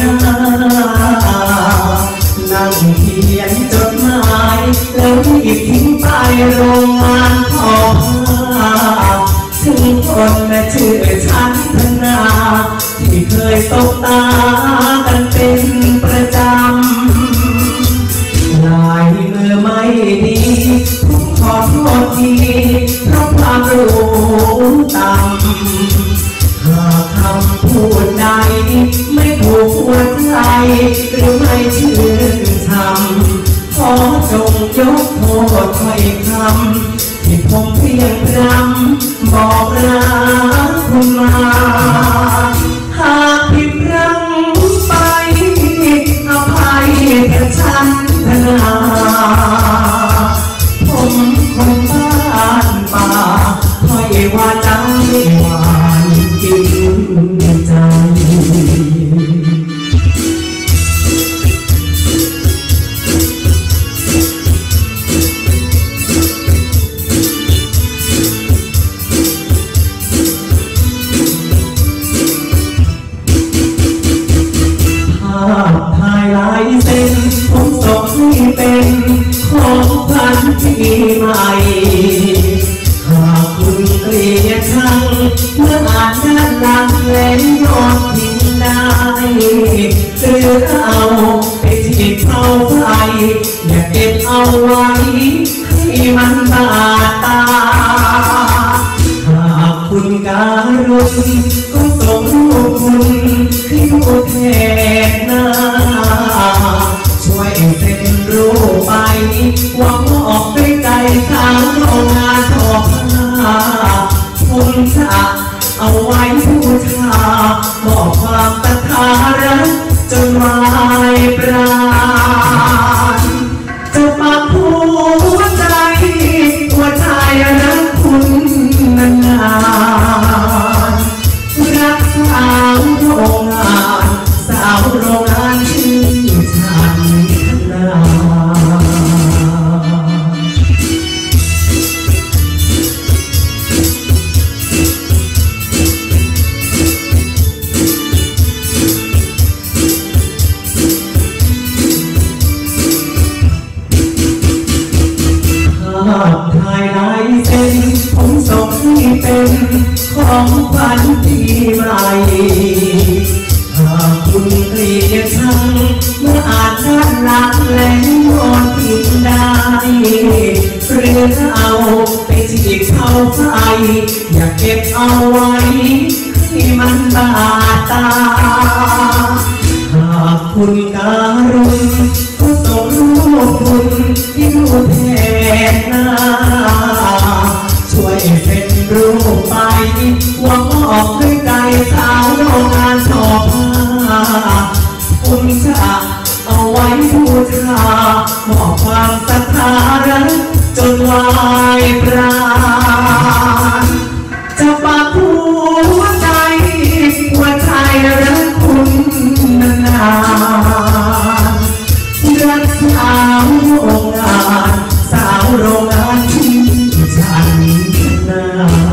น้านั่งเขียนจดหมายแล้วรีบทิ้งไปโรงงานทองถึงคนและชื่อฉันธนาที่เคยตกตากันเป็นประจำลายมือไม่ดีผมขอโทษทีเพราะความรู้ต่ำ ยกโทษถ้อยคำที่ผมเพียงพรำบอกรักคุณมา หากผิดพลังไปอภัยแก่ฉันนาผมคนบ้านป่าค่อยวาจ เป็นของขวัญปีใหม่หากคุณเกลียดชังเมื่ออ่านด้านหลังเล่นยอดทิ้งได้หรือเอาไปที่เข้าไฟอย่าเก็บเอาไว้ให้มันบาดตาหากคุณการุณก็ส่งรูปคุณให้ดูแทน หวังว่าออกด้วยใจทางโรงงานทอผ้าคุณจะเอาไว้ผู้ชาบอกความศรัทารักจนวายปรา ภาพถ่ายลายเส้นผมส่งให้เป็นของขวัญปีใหม่หากคุณเกลียดชังเมื่ออ่านด้านหลังและยอดทิ้งได้หรือเอาไปฉีกเข้าไฟอย่าเก็บเอาไว้ให้มันบาดตาหากคุณการุณ นหน้า ช่วยเป็นรูปไปหวังออกด้วยใจสาวโรงงานทอผ้าคุณจะเอาไว้บูชามอบความศรัทธารักจนวายปราจะปะกหัวใจหัวใจรักคุณนานรักสาวโรงงาราวโรงงานที่ฉันนา